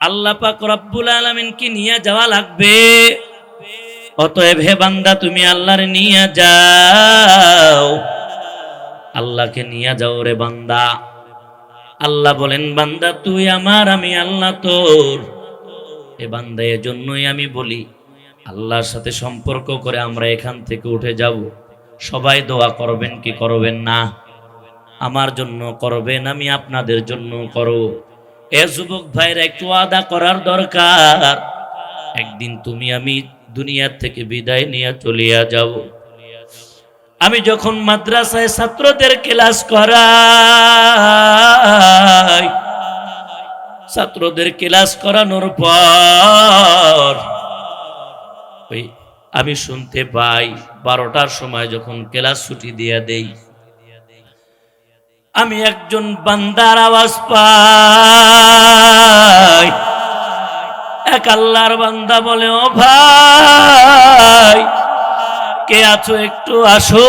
আল্লাহ পাক রব্বুল আলামিনকে নিয়ে যাওয়া লাগবে। অতএব হে বান্দা, তুমি আল্লাহর নিয়ে যাও। আল্লাহকে নিয়ে যাও রে বান্দা। আল্লাহ বলেন, বান্দা, তুই আমার, আমি আল্লাহ তোর। এ বান্দা, এজন্যই আমি বলি, আল্লাহর সাথে সম্পর্ক করে আমরা এখান থেকে উঠে যাব। সবাই দোয়া করবেন কি করবেন না? আমার জন্য করবেন, আমি আপনাদের জন্য করব। এ যুবক ভাইয়ের একটু আদা করার দরকার। একদিন তুমি আমি দুনিয়ার থেকে বিদায় নিয়ে চলিয়া যাব। আমি যখন মাদ্রাসায় ছাত্রদের ক্লাস করাই, ছাত্রদের ক্লাস করানোর পর আমি শুনতে পাই বারোটার সময় যখন ক্লাস ছুটি দিয়ে দেই আমি একজন বান্দার আওয়াজ পাই। এক আল্লাহর বান্দা বলে, ও ভাই, কে আছো একটু আসো।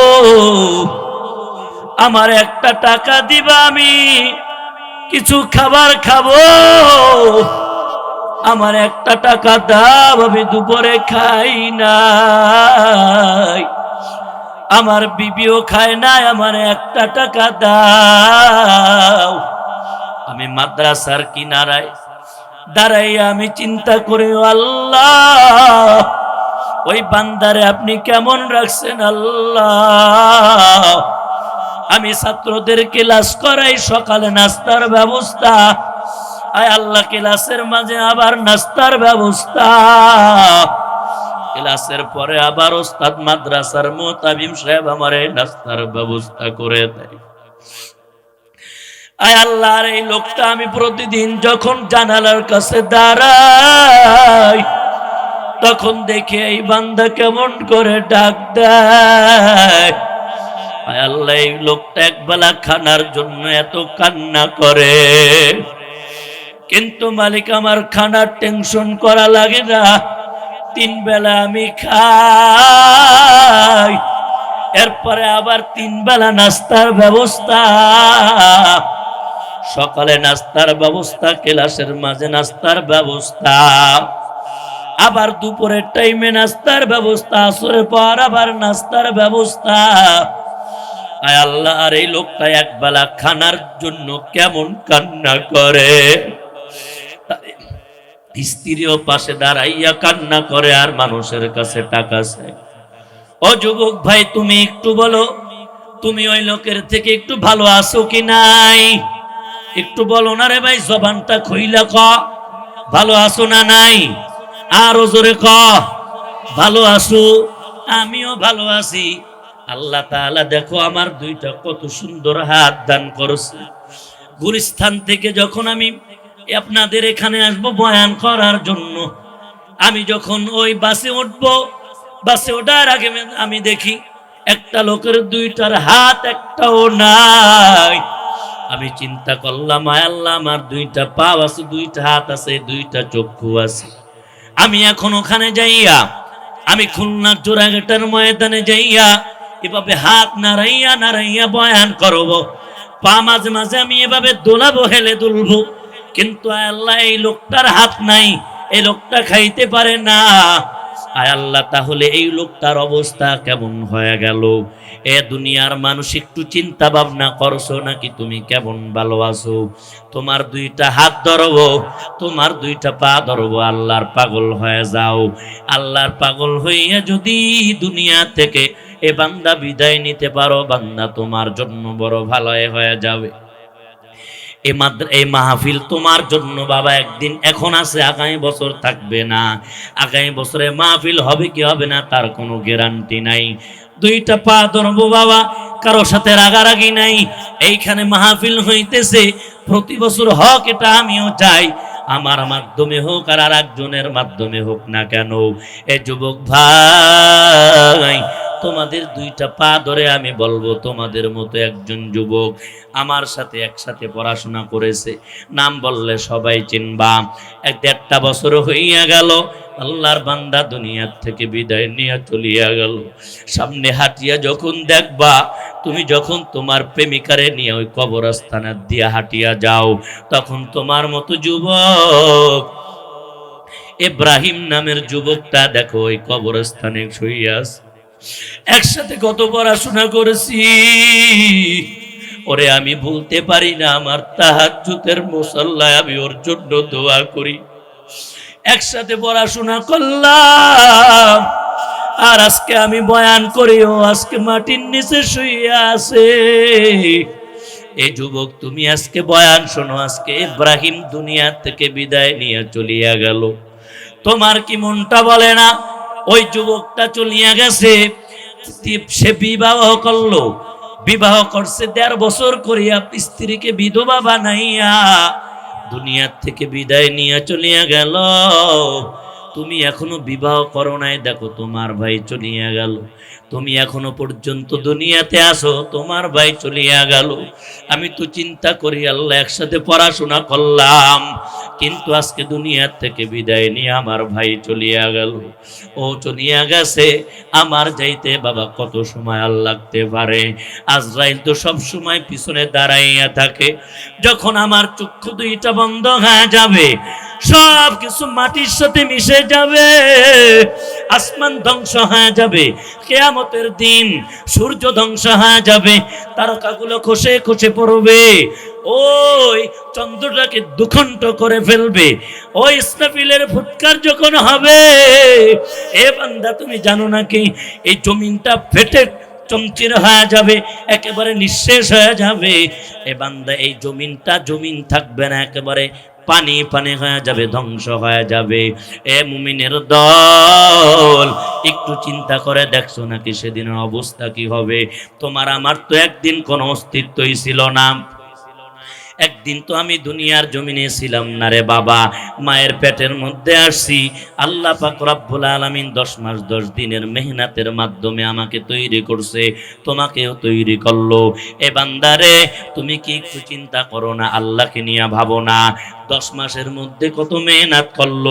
আমার একটা টাকা দিবা আমি, কিছু খাবার খাব। আমার একটা টাকা দাও, আমি দুপুরে খাই নাই। আমার বিবিও খায় নাই, আমার একটা টাকা দাও। আমি মাদ্রাসার কিনারায় দাঁড়াই আমি চিন্তা করি, আল্লাহ, ওই বান্দারে আপনি কেমন রাখছেন, আল্লাহ? আমি ছাত্রদের ক্লাস করাই, সকালে নাস্তার ব্যবস্থা। আয় আল্লাহ, ক্লাসের মাঝে আবার নাস্তার ব্যবস্থা। ক্লাসের পরে আবার ওস্তাদ মাদ্রাসার মোতাবিম সাহেব আমার এই নাস্তার ব্যবস্থা করে দেয়। আয় আল্লাহর এই লোকটা আমি প্রতিদিন যখন জানালার কাছে দাঁড়াই, তখন দেখে এই বান্দা কেমন করে ডাক দেয়। আয় আল্লাহ, এই লোকটা একবেলা খানার জন্য এত কান্না করে। কিন্তু মালিক, আমার খানার টেনশন করা লাগে না। তিন বেলা আমি খাই। এরপরে আবার তিন বেলা নাস্তার ব্যবস্থা। সকালে নাস্তার ব্যবস্থা, ক্লাসের মাঝে নাস্তার ব্যবস্থা। আবার দুপুরের টাইমে নাস্তার ব্যবস্থা, আসরের পর আবার নাস্তার ব্যবস্থা। আয় আল্লাহ, আর এই লোকটা একবেলা খানার জন্য কেমন কান্না করে? স্ত্রীও পাশে দাঁড়াইয়া কান্না করে আর মানুষের কাছে টাকা চায় ও যুবক ভাই, তুমি একটু বলো, তুমি ওই লোকের থেকে একটু ভালো আছো কি নাই? একটু বলো না রে ভাই, জবানটা খইলা ক। ভালো আছো না নাই? আরও জোরে ক। ভালো আছো? আমিও ভালো আছি। আল্লাহ তাআলা দেখো আমার দুইটা কত সুন্দর হাত দান করছে। গুলিস্থান থেকে যখন আমি আপনাদের এখানে আসব বয়ান করার জন্য। আমি যখন ওই বাসে উঠব, বাসে ওঠার আগে আমি দেখি একটা লোকের দুইটার হাত একটাও নাই। আমি চিন্তা করলাম আল্লাহ, আমার দুইটা পা আছে, দুইটা হাত আছে, দুইটা চক্ষু আছে। আমি এখন ওখানে যাইয়া, আমি খুলনা জোড়াঘাটার ময়দানে যাইয়া এভাবে হাত নাড়াইয়া নাড়াইয়া বয়ান করব। পা মাঝে মাঝে আমি এভাবে দোলাবো, হেলে দুলবো। কিন্তু আল্লাহ এই লোকটার হাত নাই, এই লোকটা খাইতে পারে না। আয় আল্লাহ, তাহলে এই লোকটার অবস্থা কেমন হয়ে গেল? এ দুনিয়ার মানুষ একটু চিন্তা ভাবনা করছ নাকি তুমি কেমন ভালো আছো? তোমার দুইটা হাত ধরবো, তোমার দুইটা পা ধরবো, আল্লাহর পাগল হয়ে যাও। আল্লাহর পাগল হইয়া যদি দুনিয়া থেকে এ বান্দা বিদায় নিতে পারো, বান্দা তোমার জন্য বড় ভালো হয়ে যাবে। এই মাদ্রা এই মাহফিল তোমার জন্য বাবা, একদিন এখন আছে, আগামী বছর থাকবে না। আগামী বছরে মাহফিল হবে কি হবে না, তার কোনো গ্যারান্টি নাই। দুইটা পা ধরবো বাবা, কারও সাথে রাগারাগি নাই। এইখানে মাহফিল হইতেছে, প্রতি বছর হক এটা আমিও চাই। আমার মাধ্যমে হোক আর আর একজনের মাধ্যমে হোক না কেন। এ যুবক ভাই তোমাদের দুইটা পা ধরে আমি বলব, তোমাদের মতো একজন যুবক আমার সাথে একসাথে পড়াশোনা করেছে। নাম বললে সবাই চিনবা। এক দেড়টা বছর হইয়া গেল, আল্লাহর বান্দা দুনিয়ার থেকে বিদায় নিয়ে চলিয়া গেল। সামনে হাঁটিয়া যখন দেখবা, তুমি যখন তোমার প্রেমিকারে নিয়ে ওই কবরস্থানের দিয়া হাঁটিয়া যাও, তখন তোমার মতো যুবক ইব্রাহিম নামের যুবকটা দেখো ওই কবরস্থানে শুয়ে আছে। একসাথে কত পড়াশোনা করেছি। ওরে আমি ভুলতে পারি না, আমার তাহাজ্জুদের মুসল্লায় আমি ওর জন্য দোয়া করি। একসাথে পড়াশোনা করলাম, আর আজকে আমি বয়ান করি, ও আজকে মাটির নিচে শুয়ে আছে। এই যুবক, তুমি আজকে বয়ান শোনো, আজকে ইব্রাহিম দুনিয়া থেকে বিদায় নিয়ে চলিয়া গেল। তোমার কি মনটা বলে না? ওই যুবকটা চলিয়া গেছে। সে বিবাহ করল। বিবাহ করছে দেড় বছর করিয়া স্ত্রীকে বিধবা বানাইয়া দুনিয়ার থেকে বিদায় নিয়ে চলিয়া গেল। তুমি এখনও বিবাহ করো নাই, দেখো তোমার ভাই চলিয়া গেল। তুমি এখনও পর্যন্ত দুনিয়াতে আসো তোমার ভাই চলিয়া গেল। আমি তো চিন্তা করি, আল্লাহ একসাথে পড়াশোনা করলাম, কিন্তু আজকে দুনিয়ার থেকে বিদায় নিয়ে আমার ভাই চলিয়া গেল। ও চলিয়া গেছে, আমার যাইতে বাবা কত সময় আর লাগতে পারে? আজরাইল তো সব সময় পিছনে দাঁড়াইয়া থাকে। যখন আমার চক্ষু দুইটা বন্ধ হয়ে যাবে সব কিছু মাটির সাথে মিশে যাবে। আসমান ধ্বংস হয়ে যাবে, কেয়ামতের দিন সূর্য ধ্বংস হয়ে যাবে, তারকাগুলো খসে খসে পড়বে। ওই চন্দ্রটাকে দুখণ্ড করে ফেলবে। ওই ইসরাফিলের ফুৎকার যখন হবে, এ বান্দা, তুমি জানো নাকি এই জমিনটা ফেটে চমচির হয়ে যাবে, একেবারে নিঃশেষ হয়ে যাবে। এ বান্দা, এই জমিনটা জমিন থাকবে না, একেবারে পানি পানি হয়ে যাবে, ধ্বংস হয়ে যাবে। এ মুমিনের দল, একটু চিন্তা করে দেখছ নাকি সেদিনের অবস্থা কি হবে? তোমার, আমার তো একদিন কোনো অস্তিত্বই ছিল না। একদিন তো আমি দুনিয়ার জমিনে ছিলাম না রে বাবা। মায়ের পেটের মধ্যে আসছি। আল্লাহ পাক রব্বুল আলামিন দশ মাস, দশ দিনের মেহনতের মাধ্যমে আমাকে তৈরি করছে, তোমাকেও তৈরি করল। এ বান্দারে, তুমি কি একটু চিন্তা করো না, আল্লাহকে নিয়ে ভাবো না। দশ মাসের মধ্যে কত মেহনত করল।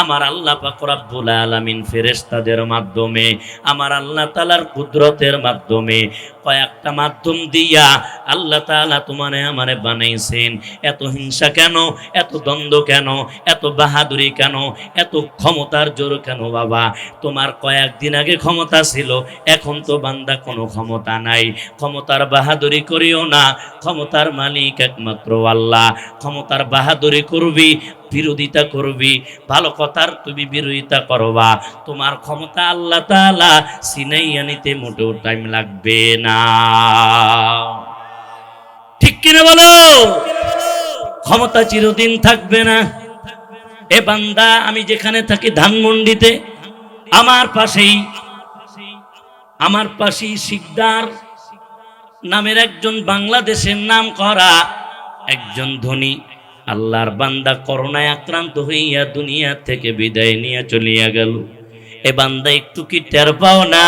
আমার আল্লাহ পাক রব্বুল আলামিন ফেরেশতাদের মাধ্যমে, আমার আল্লাহ তালার কুদরতের মাধ্যমে কয়েকটা মাধ্যম দিয়া আল্লাহ তাআলা তোমারে আমারে বানাইছেন। এত হিংসা কেন? এত দ্বন্দ্ব কেন? এত বাহাদুরি কেন? এত ক্ষমতার জোর কেন বাবা? তোমার কয়েকদিন আগে ক্ষমতা ছিল, এখন তো বান্দা কোনো ক্ষমতা নাই। ক্ষমতার বাহাদুরি করিও না, ক্ষমতার মালিক একমাত্র আল্লাহ। ক্ষমতার বাহাদুরি করবি, বিরোধিতা করবি, ভালো কথার তুমি বিরোধিতা করবা। তোমার ক্ষমতা আল্লাহ তাআলা সিনাইয়া নিতে মোটেও টাইম লাগবে না। ঠিক কিনা বলো? ক্ষমতা চিরদিন থাকবে না। এ বান্দা, আমি যেখানে থাকি ধানমন্ডিতে, আমার পাশেই আমার পাশেই শিকদার নামের একজন বাংলাদেশের নাম করা একজন ধনী। আল্লাহর বান্দা করোনায় আক্রান্ত হইয়া দুনিয়া থেকে বিদায় নিয়ে চলিয়া গেল। এ বান্দা একটু কি টের পাও না?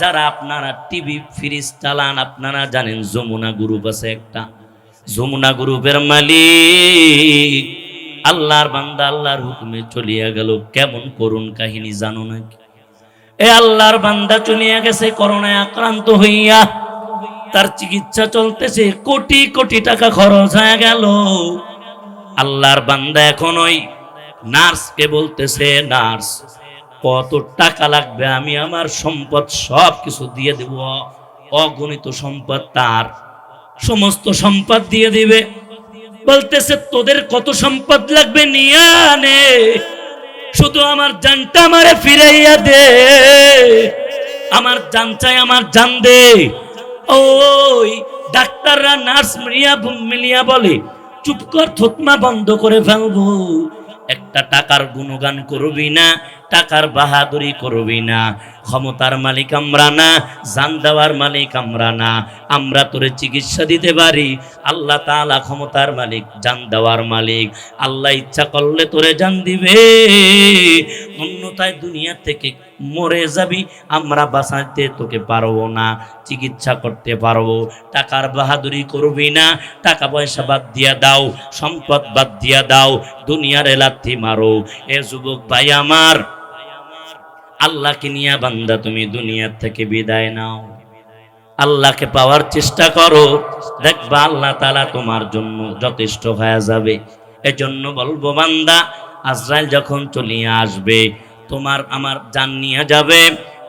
যারা আপনারা টিভি, ফ্রিজ, চালান, আপনারা জানেন যমুনা গ্রুপ আছে একটা। যমুনা গ্রুপের মালিক। আল্লাহর বান্দা আল্লাহর হুকুমে চলিয়া গেল। কেমন করুণ কাহিনী জানো নাকি? এ আল্লাহর বান্দা চলিয়া গেছে, করোনায় আক্রান্ত হইয়া। তার চিকিৎসা চলতেছে, কোটি কোটি টাকা খরচ হয়ে গেল। আল্লাহর বান্দা এখন ওই নার্সকে বলতেছে, নার্স, কত টাকা লাগবে? আমি আমার সম্পদ সব কিছু দিয়ে দেব। অগণিত সম্পদ তার। সমস্ত সম্পদ দিয়ে দিবে। বলতেছে, তোদের কত সম্পদ লাগবে নিয়ে শুধু আমার জানটা আমারে ফিরাইয়া দে। আমার জান চাই, আমার জান দে। ওই ডাক্তাররা নার্স মিলিয়া মিলিয়া বলে, চুপ কর থতমা বন্ধ করে ফেলব। একটা টাকার গুণগান করবি না, টাকার বাহাদুরি করবি না। ক্ষমতার মালিক আমরা না, জান দেওয়ার মালিক আমরা না। আমরা তোরে চিকিৎসা দিতে পারি। আল্লাহ তাআলা ক্ষমতার মালিক, জান দেওয়ার মালিক। আল্লাহ ইচ্ছা করলে তোরে জান দিবে। অন্যথায় দুনিয়া থেকে মরে যাবি, আমরা বাঁচাতে তোকে পারব না, চিকিৎসা করতে পারব। টাকার বাহাদুরি করবি না, টাকা পয়সা বাদ দিয়া দাও, সম্পদ বাদ দিয়া দাও, দুনিয়ার এলাথি মারো। এ যুবক ভাই আমার আল্লাহকে নিয়ে বান্দা, তুমি দুনিয়ার থেকে বিদায় নাও। আল্লাহকে পাওয়ার চেষ্টা করো। দেখবা আল্লাহ তালা তোমার জন্য যথেষ্ট হয়ে যাবে। এজন্য বলব, বান্দা, আজরাইল যখন চলিয়ে আসবে, তোমার আমার জান নিয়ে যাবে,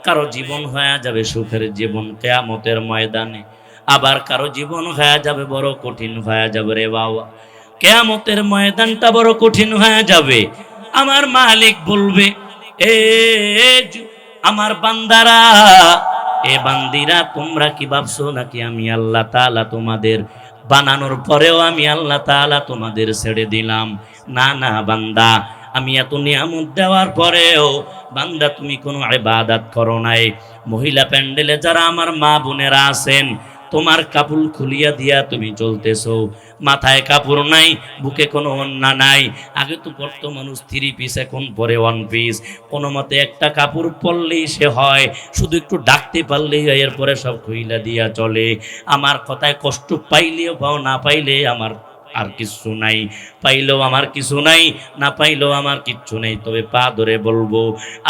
কারও জীবন হয়ে যাবে সুখের জীবন, কেয়ামতের ময়দানে। আবার কারও জীবন হয়ে যাবে, বড় কঠিন হয়ে যাবে রে বাবা। কেয়ামতের ময়দানটা বড় কঠিন হয়ে যাবে। আমার মালিক বলবে আমার বান্দারা, এ বান্দিরা, তোমরা কি ভাবছ নাকি আমি আল্লাহ তালা তোমাদের বানানোর পরেও আমি আল্লাহ তালা তোমাদের ছেড়ে দিলাম? না না বান্দা, আমি এত নিয়ামত দেওয়ার পরেও বান্দা তুমি কোনো ইবাদত করো নাই। মহিলা প্যান্ডেলে যারা আমার মা বোনেরা আছেন তোমার কাপড় খুলিয়া দিয়া তুমি চলতেছ। মাথায় কাপড় নাই, বুকে কোনো অন্যা নাই। আগে তো বর্তমান মানুষ থ্রি পিস এখন পরে ওয়ান পিস কোনো মতে একটা কাপড় পরলেই সে হয়। শুধু একটু ডাকতে পারলেই এরপরে সব খুইলা দিয়া চলে। আমার কথায় কষ্ট পাইলেও পাও, না পাইলে আমার আর কিছু নাই। পাইলেও আমার কিছু নাই, না পাইলেও আমার কিচ্ছু নেই। তবে পা ধরে বলব,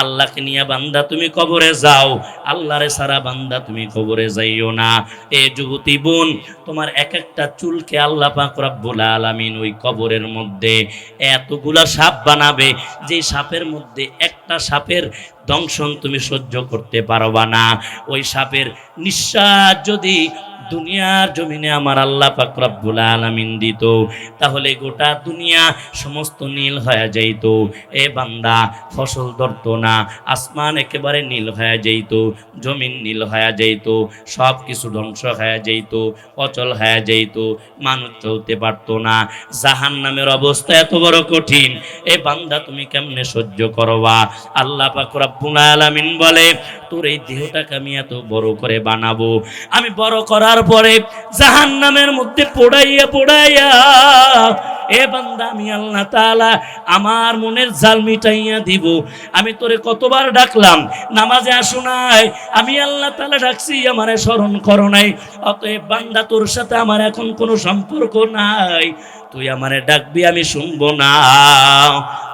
আল্লাহকে নিয়ে বান্দা তুমি কবরে যাও। আল্লাহরে সারা বান্দা তুমি কবরে যাইও না। এ যুবতী বোন, তোমার এক একটা চুলকে আল্লাহ পাক রব্বুল আলামিন ওই কবরের মধ্যে এতগুলা সাপ বানাবে, যে সাপের মধ্যে একটা সাপের দংশন তুমি সহ্য করতে পারবা না। ওই সাপের নিঃশ্বাস যদি দুনিয়ার জমিনে আমার আল্লাহ পাক আলামিন দিত। তাহলে গোটা দুনিয়া সমস্ত নীল হয়ে যাইত। এ বান্দা, ফসল ধরতো না, আসমান একেবারে নীল হয়ে যাইত, জমিন নীল হয়ে যাইত সব কিছু ধ্বংস হয়ে যাইত, অচল হয়ে যাইত, মানুষ চলতে পারতো না। জাহান নামের অবস্থা এত বড় কঠিন। এ বান্দা, তুমি কেমনে সহ্য করবা? আল্লাহ পাক আলামিন বলে, তোর এই দেহটাকে আমি এত বড় করে বানাবো। আমি বড় করার পরে জাহান নামের মধ্যে পোড়াইয়া পোড়াইয়া, এ বান্দা, আমি আল্লাহ তাআলা আমার মনের জাল মিটাইয়া দিব। আমি তোরে কতবার ডাকলাম, নামাজে আসো নাই। আমি আল্লাহ তাআলা ডাকছি, আমারে স্মরণ করো নাই। অতএব বান্দা, তোর সাথে আমার এখন কোনো সম্পর্ক নাই। তুই আমারে ডাকবি, আমি শুনব না।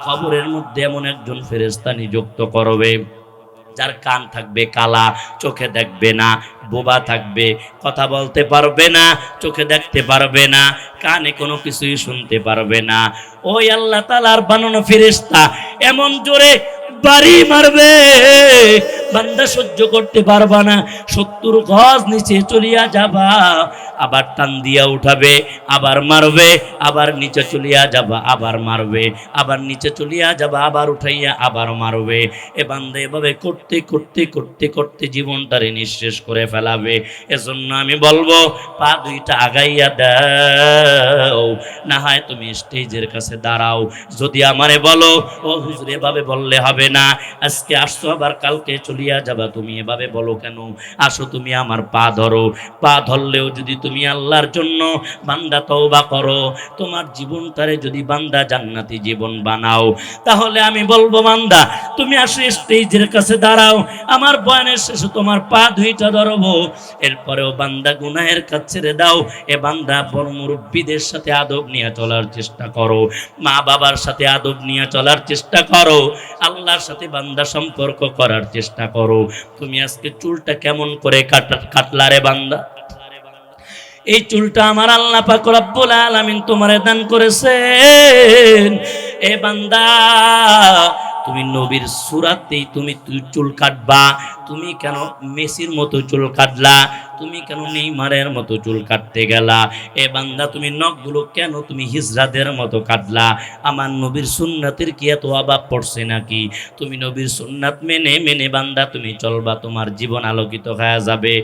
খবরের মধ্যে এমন একজন ফেরেস্তা নিযুক্ত করবে। যার কান থাকবে কালা, চোখে দেখবে না, বোবা থাকবে, কথা বলতে পারবে না, চোখে দেখতে পারবে না, কানে কোনো কিছুই শুনতে পারবে না। ওই আল্লাহ তালার বানানো ফিরিস্তা এমন জোরে বাড়ি মারবে বান্দা সহ্য করতে পারবা না। সত্তর গজ নিচে চলিয়া যাবা, আবার টান দিয়া উঠাবে, আবার মারবে, আবার নিচে চলিয়া যাবা, আবার মারবে, আবার নিচে চলিয়া যাবা, আবার উঠাইয়া আবার মারবে। এ বান্দা এভাবে করতে করতে করতে করতে জীবনটারে নিঃশেষ করে ফেলাবে। এজন্য আমি বলব, পা দুইটা আগাইয়া দাও, না হয় তুমি স্টেজের কাছে দাঁড়াও। যদি আমারে বলো, ও হুজুর, এভাবে বললে হবে না। আজকে আসছো, আবার কালকে চলিয়া যাবা। তুমি এভাবে বলো কেন? আসো তুমি আমার পা ধরো। পা ধরলেও যদি তুমি আল্লাহর জন্য বান্দা তওবা করো, তোমার জীবনটারে যদি বান্দা জান্নাতি জীবন বানাও, তাহলে আমি বলব, বান্দা, তুমি আসো স্টেজের কাছে দাঁড়াও। আমার বয়ানের শেষে তোমার পা দুইটা ধরবো। এরপরেও বান্দা গুনাহের কাছে ছেড়ে দাও। এ বান্দা বড় মুরব্বীদের সাথে আদব নিয়ে চলার চেষ্টা করো। মা বাবার সাথে আদব নিয়ে চলার চেষ্টা করো। আল্লাহর সাথে বান্দা সম্পর্ক করার চেষ্টা করো। তুমি আজকে চুলটা কেমন করে কাটা কাটলা রে বান্দা? এই চুলটা আমার আল্লাহ পাক রব্বুল আলামিন তোমারে দান করেছেন। এ বান্দা, তুমি নবীর সুরাতেই তুমি চুল কাটবা। তুমি কেন মেসির মতো চুল কাটলা? তুমি কেন নেইমারের মতো চুল কাটতে গেলা? এ বান্দা, তুমি নখগুলো কেন তুমি হিজরাদের মতো কাটলা? আমার নবীর সুন্নাতের কি এত অভাব পড়ছে নাকি? তুমি নবীর সুন্নাত মেনে মেনে বান্দা, তুমি চলবা, তোমার জীবন আলোকিত হয়ে যাবে।